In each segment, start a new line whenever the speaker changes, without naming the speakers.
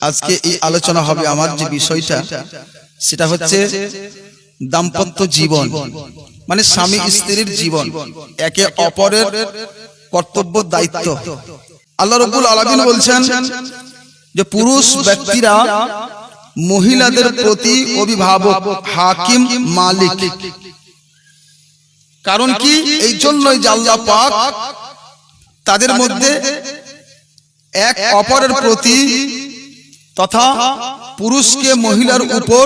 আজকে এই আলোচনা হবে আমার যে বিষয়টা সেটা হচ্ছে দাম্পত্য জীবন। মানে স্বামী স্ত্রীর জীবন। একে অপরের কর্তব্য দায়িত্ব। আল্লাহ রব্বুল আলামিন বলছেন যে পুরুষ ব্যক্তিরা মহিলাদের প্রতি অভিভাবক হাকিম মালিক। কারণ কি? এই জন্যই যে আল্লাহ পাক তাদের মধ্যে এক অপরের প্রতি তথা পুরুষকে মহিলার উপর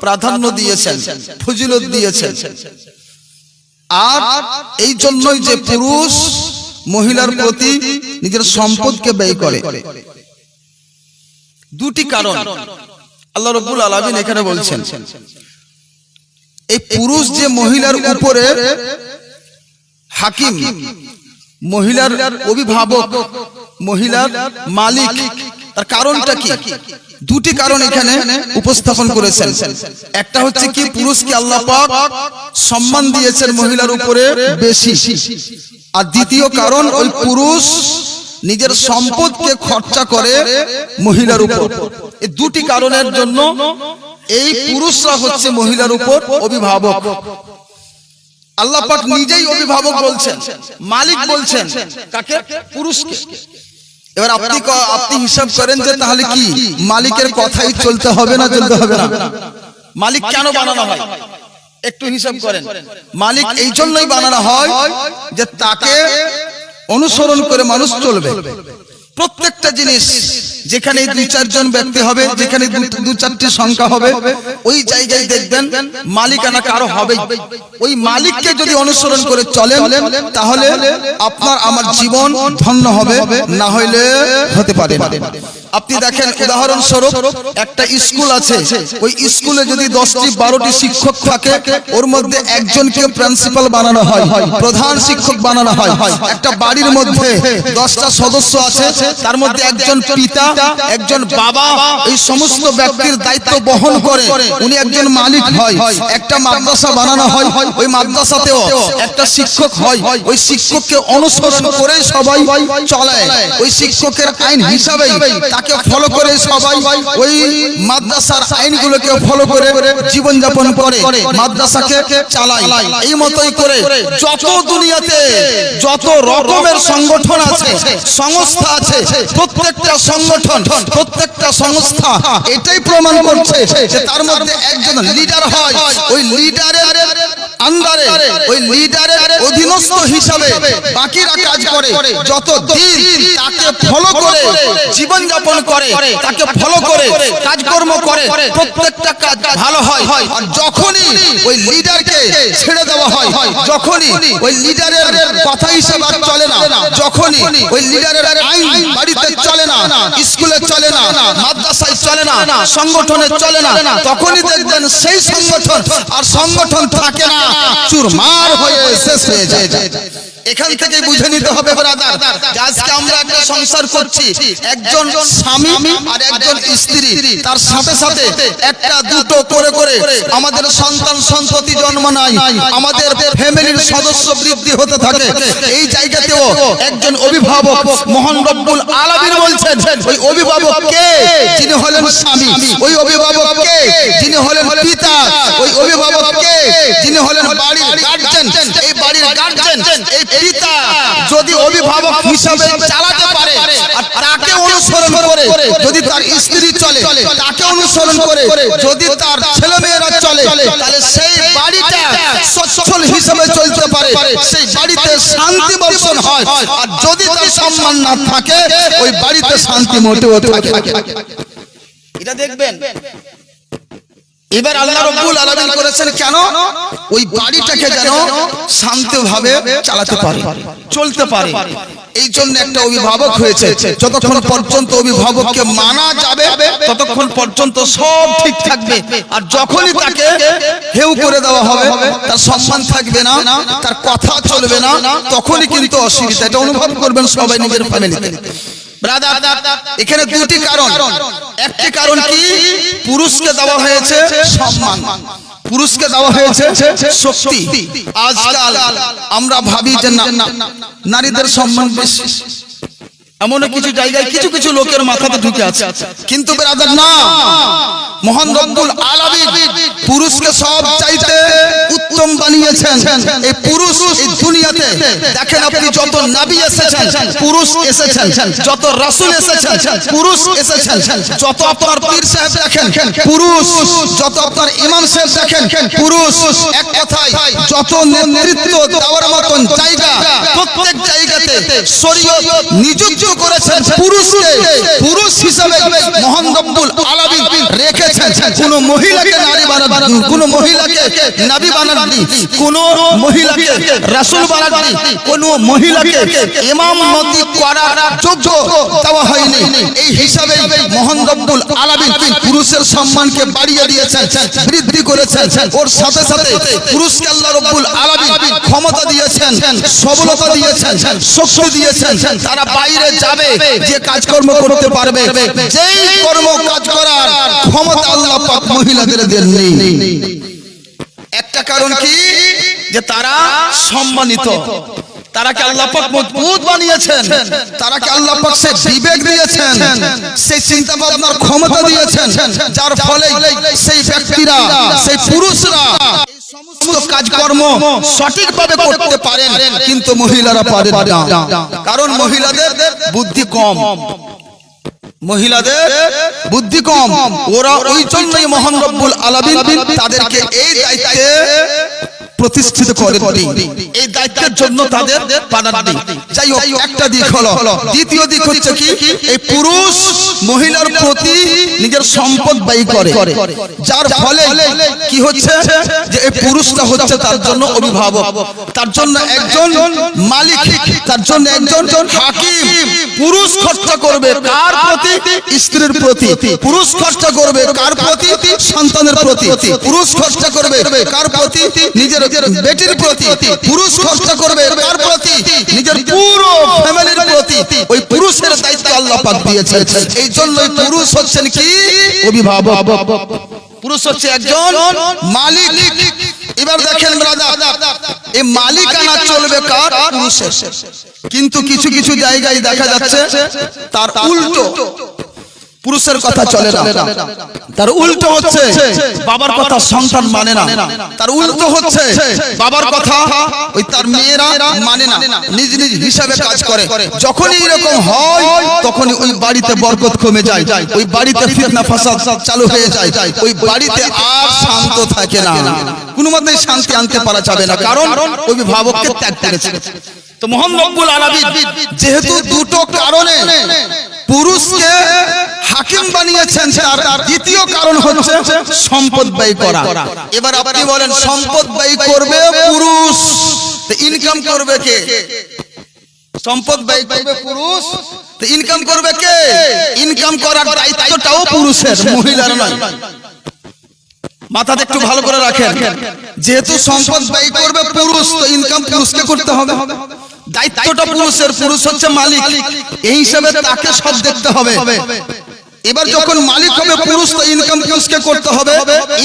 প্রাধান্য দিয়েছেন ফজিলত দিয়েছেন। আর এই জন্যই যে পুরুষ মহিলার প্রতি নিজের সম্পদকে ব্যয় করে। দুটি কারণ। আল্লাহ রব্বুল আলামিন এখানে বলছেন এই পুরুষ যে মহিলার উপরে হাকিম মহিলার অভিভাবক মহিলার মালিক তার কারণটা কি? দুটি কারণ এখানে উপস্থাপন করেছেন। একটা হচ্ছে কি, পুরুষকে আল্লাহ পাক সম্মান দিয়েছেন মহিলার উপরে বেশি। আর দ্বিতীয় কারণ, ওই পুরুষ নিজের সম্পদকে খরচা করে মহিলার উপর। এই দুটি কারণের জন্য এই পুরুষরা হচ্ছে মহিলার উপর অভিভাবক। আল্লাহ পাক নিজেই অভিভাবক বলছেন, মালিক বলছেন কাকে? পুরুষকে। এবার আপনি আপনি হিসাব করেন যে তাহলে কি? মালিকের কথাই চলতে হবে না চলতে হবে না? মালিক কেন বানানো হয়? একটু হিসাব করেন। মালিক এই জন্যই বানানো হয় যে তাকে অনুসরণ করে মানুষ চলবে। প্রত্যেকটা জিনিস যেখানে দুই চারজন ব্যক্তি হবে যেখানে দু- চারটি সংখ্যা হবে ওই জায়গায় দেখবেন মালিকানা কারও হবে। ওই মালিককে যদি অনুসরণ করে চলেন তাহলে আপনার আমার জীবন ধন্য হবে না হইলে হতে পারে। আপনি দেখেন উদাহরণস্বরূপ একটা স্কুল আছে। ওই স্কুলে যদি দশটি বারোটি শিক্ষক থাকে ওর মধ্যে একজনকে প্রিন্সিপাল বানানো হয়। প্রধান শিক্ষক বানানো হয়। একটা বাড়ির মধ্যে দশটা সদস্য আছে তার মধ্যে একজন পিতা একজন বাবা এই সমস্ত ব্যক্তির দায়িত্ব বহন করে। উনি একজন মালিক হয়। একটা মাদ্রাসা বানানো হয়। ওই মাদ্রাসাতেও একটা শিক্ষক হয়। ওই শিক্ষককে অনুসরণ করে সবাই চলে ওই শিক্ষকের আইন হিসাবে তাকে ফলো করে সবাই ওই মাদ্রাসার আইনগুলোকে ফলো করে জীবন যাপন করে, মাদ্রাসাকে চালায়। এই মতোই করে যত দুনিয়াতে যত রকমের সংগঠন আছে, সংস্থা আছে, প্রত্যেকটা সংগঠন, প্রত্যেকটা সংস্থা এটাই প্রমাণ করছে যে তার মধ্যে একজন লিডার হয়। ওই লিডারের আন্ডারে ওই লিডারের অধীনস্থ হিসাবে বাকিরা কাজ করে। যত দিন তাকে ফলো করে জীবন যাপন করে তাকে ফলো করে কাজকর্ম করে প্রত্যেকটা কাজ ভালো হয়। আর যখনই ওই লিডারকে ছেড়ে দেওয়া হয় যখনই ওই লিডারের কথা হিসেবে চলে না যখনই ওই লিডারের আইন বাড়িতে চলে না স্কুলে চলে না সংগঠনে চলে না তখনই দেখবেন সেই সংগঠন আর সংগঠন থাকে না। চুরমার হয়ে শেষ হয়ে যায়। এখান থেকে বুঝে নিতে হবে ব্রাদার যে আজকে আমরা একটা সংসার করছি একজন স্বামী আর একজন স্ত্রী। তার সাথে সাথে একটা দুটো করে করে আমাদের সন্তান সন্ততি জন্ম নাই আমাদের ফ্যামিলির সদস্য বৃদ্ধি হতে থাকে। এই জায়গাতেও একজন অভিভাবক মহান রব্বুল আলামিন বলছেন ওই অভিভাবক কে? যিনি হলেন স্বামী। ওই অভিভাবক কে? যিনি হলেন পিতা। ওই অভিভাবক কে? যিনি হলেন বাড়ির গার্জেন এই বাড়ির গার্জেন এই পিতা যদি অভিভাবক হিসাবে চালাতে পারে, আর তাকে অনুসরণ করে যদি তার স্ত্রী চলে, তাকে অনুসরণ করে যদি তার ছেলে মেয়েরা চলে, তাহলে সেই বাড়িটা সচ্ছল হিসাবে চলতে পারে। সেই বাড়িতে শান্তি বর্ষণ হয়। আর যদি তার সম্মান না থাকে, ওই বাড়িতে শান্তি মোটেও থাকে। এটা দেখবেন। এবার আল্লাহ রব্বুল আলামিন করেছেন কেন? ওই বাড়িটাকে যেন শান্তভাবে চালাতে পারে চলতে পারে এই জন্য একটা অভিভাবক হয়েছে যতক্ষণ পর্যন্ত অভিভাবককে মানা যাবে ততক্ষণ পর্যন্ত সব ঠিক থাকবে। আর যখনই তাকে হেউ করে দেওয়া হবে তার সম্মান থাকবে না তার কথা চলবে না তখনই কিন্তু অসুবিধা। এটা অনুভব করবেন সবাই নিজের ফ্যামিলিতে ব্রাদার এখানে দুটি কারণ। একটি কারণ কি? পুরুষকে দেওয়া হয়েছে সম্মান। পুরুষকে দেওয়া হয়েছে শক্তি। আজকাল আমরা ভাবি যে না নারীদের সম্মান বেশি। এমন কিছু জায়গায় কিছু কিছু লোকের মাথাতে ঢুকে আছে। কিন্তু ব্রাদার না। মহান রব্বুল আলামিন। পুরুষকে সব চাইতে উত্তম বানিয়েছেন। এই পুরুষ এই দুনিয়াতে দেখেন আপনি যত নবী এসেছেন পুরুষ এসেছেন যত রাসূল এসেছেন পুরুষ এসেছেন যত আপনার পীর সাহেব দেখেন পুরুষ যত আপনার ইমাম সাহেব দেখেন পুরুষ এক কথায় যত নেতৃত্ব দেওয়ার মতন জায়গা প্রত্যেক জায়গাতে শরীয়ত নিযুক্ত করেছেন পুরুষকে পুরুষ হিসাবে মহান রব্বুল আলামিন রেখেছেন। কোন মহিলাকে নারী বানাননি কোন মহিলাকে নবী বানাননি কোন মহিলাকে রাসূল বানাননি কোন মহিলাকে ইমাম করার যোগ্য দেওয়া হয়নি। এই হিসাবে মহান রব্বুল আলামিন পুরুষের সম্মানকে বাড়িয়ে দিয়েছেন বৃদ্ধি করেছেন ওর সাথে সাথে পুরুষকে আল্লাহ রব্বুল আলামিন ক্ষমতা দিয়েছেন সবলতা দিয়েছেন শক্তি দিয়েছেন। তারা বাইরে যাবে যে কাজকর্ম করতে পারবে। যেই কর্ম কাজ করার ক্ষমতা আল্লাহ পাক মহিলাদের দেননি। একটা কারণ কি? যে তারা সম্মানিত। তারাকে আল্লাহ পাক মজবুত বানিয়েছেন? তারাকে সে বিবেক দিয়েছেন? সেই চিন্তা ভাবনার ক্ষমতা দিয়েছেন? যার ফলে সেই ব্যক্তিরা, সেই পুরুষরা কাজকর্ম সঠিকভাবে করতে কিন্তু মহিলারা কারণ মহিলাদের বুদ্ধি কম। মহিলাদের বুদ্ধি কম। ওরা ওই জন্যই মহান রব্বুল আলামিন তাদেরকে এই দায়িত্বে প্রতিষ্ঠিত করেননি এই দায়িত্বের জন্য তাদের পানাননি যাই হোক, একটা দিক হলো। দ্বিতীয় দিক হচ্ছে কি? এই পুরুষ মহিলার প্রতি নিজের সম্পদ ব্যয় করে। যার ফলে কি হচ্ছে? যে এই পুরুষটা হচ্ছে তার জন্য অভিভাবক। তার জন্য একজন মালিক তার জন্য একজন হাকিম। পুরুষ খরচা করবে কার প্রতি? স্ত্রীর প্রতি। পুরুষ খরচা করবে কার প্রতি? সন্তানের প্রতি। পুরুষ খরচা করবে কার প্রতি? নিজের বেটির প্রতি। পুরুষ খরচা করবে কার প্রতি? নিজের পুরো ফ্যামিলির প্রতি। ওই পুরুষের আল্লাহ পাক এই জন্যই পুরুষ হচ্ছেন কি? অভিভাবক। পুরুষ হচ্ছে একজন মালিক। এবার দেখেন এই মালিকানা চলবে কার? কিন্তু কিছু কিছু জায়গায় দেখা যাচ্ছে, তার উল্টো পুরুষের কথা চলে না। তার উল্টো হচ্ছে বাবার কথা সন্তান মানে না। তার উল্টো হচ্ছে বাবার কথা ওই তার মেয়েরা মানে না। নিজ নিজ হিসাবে কাজ করে। যখনই এরকম হয় তখনই ওই বাড়িতে বরকত কমে যায়। ওই বাড়িতে ফিতনা ফাসাদ চালু হয়ে যায়। ওই বাড়িতে আর শান্ত থাকে না। কোনো মতেই শান্তি আনতে পারা যাবে না, কারণ অভিভাবককে ত্যাগ করেছে। তো মোহাম্মদ রব্বুল আলামিন, যেহেতু দুটো কারণে পুরুষকে হাকিম বানিয়েছেন, তার দ্বিতীয় কারণ হচ্ছে সম্পদ ব্যয় করা। এবার আপনি বলেন, সম্পদ ব্যয় করবে পুরুষ ইনকাম করবে কে? সম্পদ ব্যয় করবে পুরুষ, তো ইনকাম করবে কে? ইনকাম করার দায়িত্বটাও পুরুষের, মহিলার নয়। মাথাতে একটু ভালো করে রাখেন। যেহেতু সম্পদ ব্যয় করবে পুরুষ, তো ইনকাম পুরুষকে করতে হবে। দায়িত্বটা পুরুষের, পুরুষ হচ্ছে মালিক। এই হিসাবে তাকে সব দেখতে হবে। এবার যখন মালিক হবে পুরুষ, তো ইনকাম পুরুষকে করতে হবে।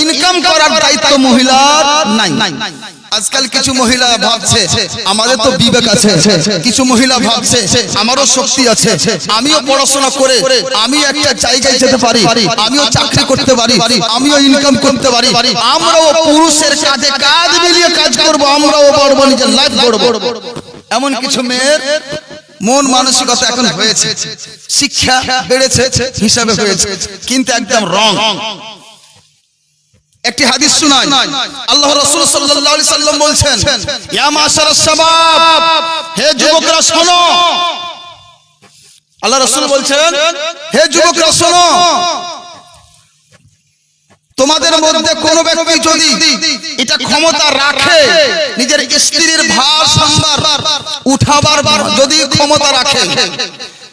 ইনকাম করার দায়িত্ব মহিলার নাই। আজকাল কিছু মহিলা ভাবছে আমাদের তো বিবেক আছে। কিছু মহিলা ভাবছে আমারও শক্তি আছে। আমিও পড়াশোনা করে আমি একটা জায়গায় যেতে পারি আমিও চাকরি করতে পারি আমিও ইনকাম করতে পারি। আমরাও পুরুষের কাঁধে কাজ মিলিয়ে কাজ করব আমরাও বড় নিজের লাইফ গড়ব। এমন কিছু মেয়ের মন মানসিকতা এখন হয়েছে। শিক্ষা বেড়েছে হিসাবে হয়েছে। কিন্তু একদম রং। একটি হাদিস শুনাই। আল্লাহ রাসূল সাল্লাল্লাহু আলাইহি সাল্লাম বলছেন, ইয়া মাশারাস শাবাব, হে যুবকরা শোনো। আল্লাহ রাসূল বলছেন, হে যুবকরা শোনো, তোমাদের মধ্যে কোন ব্যক্তি যদি এটা ক্ষমতা রাখে, নিজের স্ত্রীর ভার সম্ভার উঠাবার যদি ক্ষমতা রাখে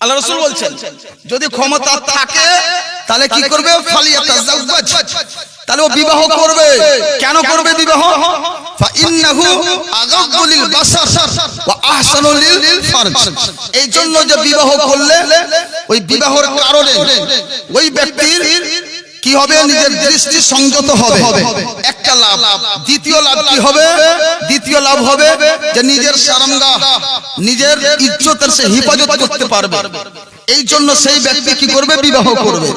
আল্লাহ রসুল বলছেন যদি ক্ষমতা থাকে তাহলে কি করবে? তাহলে ও বিবাহ করবে। কেন করবে বিবাহ? এই জন্য যে বিবাহ করলে ওই বিবাহের কারণে ওই ব্যক্তির কি হবে? নিজের দৃষ্টি সংযত হবে। একটা লাভ। দ্বিতীয় লাভ কি হবে? দ্বিতীয় লাভ হবে যে নিজের সারঙ্গা নিজের ইজ্জতের সে হিফাজত করতে পারবে। এই জন্য সেই ব্যক্তি কি করবে? বিবাহ করবে।